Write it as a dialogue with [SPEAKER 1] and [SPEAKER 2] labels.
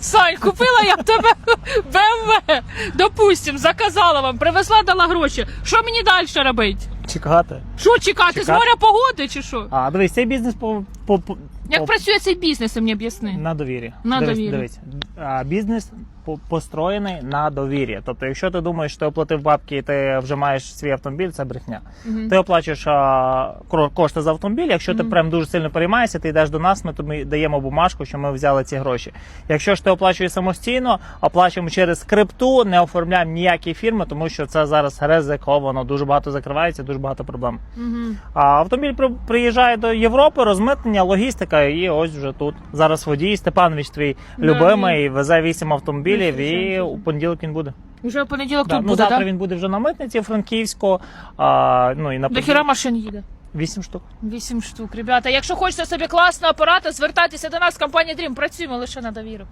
[SPEAKER 1] Сань, купила я в тебе БМВ. Допустим, заказала вам, привезла, дала гроші. Що мені далі робити?
[SPEAKER 2] Чекати.
[SPEAKER 1] Що чекати? З
[SPEAKER 2] Чекати.
[SPEAKER 1] моря погоди чи що?
[SPEAKER 2] А дивись, цей бізнес по, по, по,
[SPEAKER 1] Як
[SPEAKER 2] по-
[SPEAKER 1] працює цей бізнес, ти мені об'ясни.
[SPEAKER 2] на довірі.
[SPEAKER 1] На
[SPEAKER 2] дивись,
[SPEAKER 1] довірі.
[SPEAKER 2] Дивись, а, бізнес по- построєний на довірі. Тобто, якщо ти думаєш, що ти оплатив бабки і ти вже маєш свій автомобіль, це брехня.
[SPEAKER 1] Мгм.
[SPEAKER 2] Ти оплачуєш а, кро- кошти за автомобіль. Якщо ти
[SPEAKER 1] Мгм.
[SPEAKER 2] прям дуже сильно переймаєшся, ти йдеш до нас, ми тобі даємо бумажку, що ми взяли ці гроші. Якщо ж ти оплачуєш самостійно, оплачуємо через крипту, не оформляємо ніякі фірми, тому що це зараз ризиковано. Дуже багато закривається, дуже багато проблем.
[SPEAKER 1] Мгм.
[SPEAKER 2] А автомобіль при- приїжджає до Європи, розмитнення, логістика, і ось вже тут. Зараз водій Степанович твій
[SPEAKER 1] Да,
[SPEAKER 2] любимий, везе вісім автомобілів, і у понеділок він буде.
[SPEAKER 1] Уже в понеділок
[SPEAKER 2] Да,
[SPEAKER 1] тут
[SPEAKER 2] ну,
[SPEAKER 1] буде,
[SPEAKER 2] завтра
[SPEAKER 1] так?
[SPEAKER 2] він буде вже на митниці Франківську. А, ну, і на
[SPEAKER 1] До хіра машин їде.
[SPEAKER 2] Вісім штук.
[SPEAKER 1] Вісім штук. Ребята, якщо хочете собі класного апарата, звертайтеся до нас, компанія Dream. Працюємо лише на довірок.